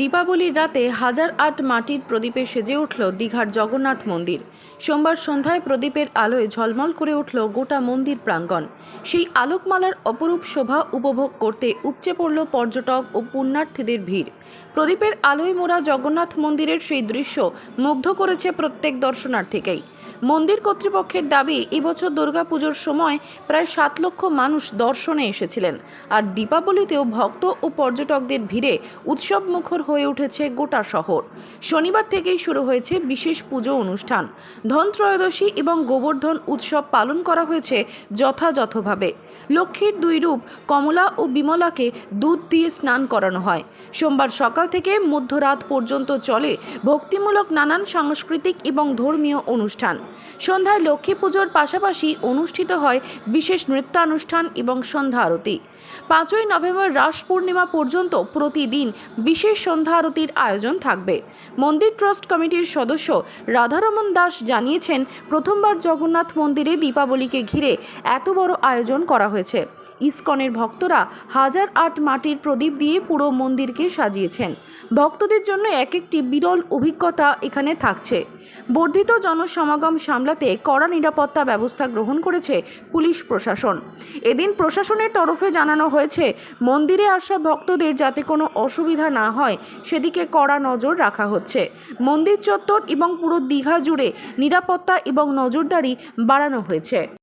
দীপাবলির রাতে হাজার আট মাটির প্রদীপে সেজে উঠল দীঘার জগন্নাথ মন্দির। সোমবার সন্ধ্যায় প্রদীপের আলোয় ঝলমল করে উঠল গোটা মন্দির প্রাঙ্গণ। সেই আলোকমালার অপরূপ শোভা উপভোগ করতে উপচে পড়ল পর্যটক ও পুণ্যার্থীদের ভিড়। প্রদীপের আলোয় মোড়া জগন্নাথ মন্দিরের সেই দৃশ্য মুগ্ধ করেছে প্রত্যেক দর্শনার্থীকেই। মন্দির কর্তৃপক্ষের দাবি, এবছর দুর্গাপুজোর সময় প্রায় সাত লক্ষ মানুষ দর্শনে এসেছিলেন। আর দীপাবলিতেও ভক্ত ও পর্যটকদের ভিড়ে উৎসব মুখর হয়ে উঠেছে গোটা শহর। শনিবার থেকেই শুরু হয়েছে বিশেষ পুজো অনুষ্ঠান। ধনত্রয়োদশী এবং গোবর্ধন উৎসব পালন করা হয়েছে যথাযথভাবে। লক্ষ্মীর দুই রূপ, কমলা ও বিমলাকে দুধ দিয়ে স্নান করানো হয়। সোমবার সকাল থেকে মধ্যরাত পর্যন্ত চলে ভক্তিমূলক নানান সাংস্কৃতিক এবং ধর্মীয় অনুষ্ঠান। সন্ধ্যায় লক্ষ্মী পুজোর পাশাপাশি অনুষ্ঠিত হয় বিশেষ নৃত্যানুষ্ঠান এবং সন্ধ্যা আরতি। পাঁচই নভেম্বর রাস পূর্ণিমা পর্যন্ত প্রতিদিন বিশেষ সন্ধ্যা আরতির আয়োজন থাকবে। মন্দির ট্রাস্ট কমিটির সদস্য রাধারমন দাস জানিয়েছেন, প্রথমবার জগন্নাথ মন্দিরে দীপাবলিকে ঘিরে এত বড় আয়োজন করা হয়েছে। ইসকনের ভক্তরা হাজার আট মাটির প্রদীপ দিয়ে পুরো মন্দিরকে সাজিয়েছেন। ভক্তদের জন্য এক একটি বিরল অভিজ্ঞতা এখানে থাকছে। বর্ধিত জনসমাগম সামলাতে কড়া নিরাপত্তা ব্যবস্থা গ্রহণ করেছে পুলিশ প্রশাসন। এদিন প্রশাসনের তরফে জানানো হয়েছে। মন্দিরে আসা ভক্তদের যাতে কোনো অসুবিধা না হয়, সেদিকে কড়া নজর রাখা হচ্ছে। মন্দির চত্বর এবং পুরো দীঘা জুড়ে নিরাপত্তা এবং নজরদারি বাড়ানো হয়েছে।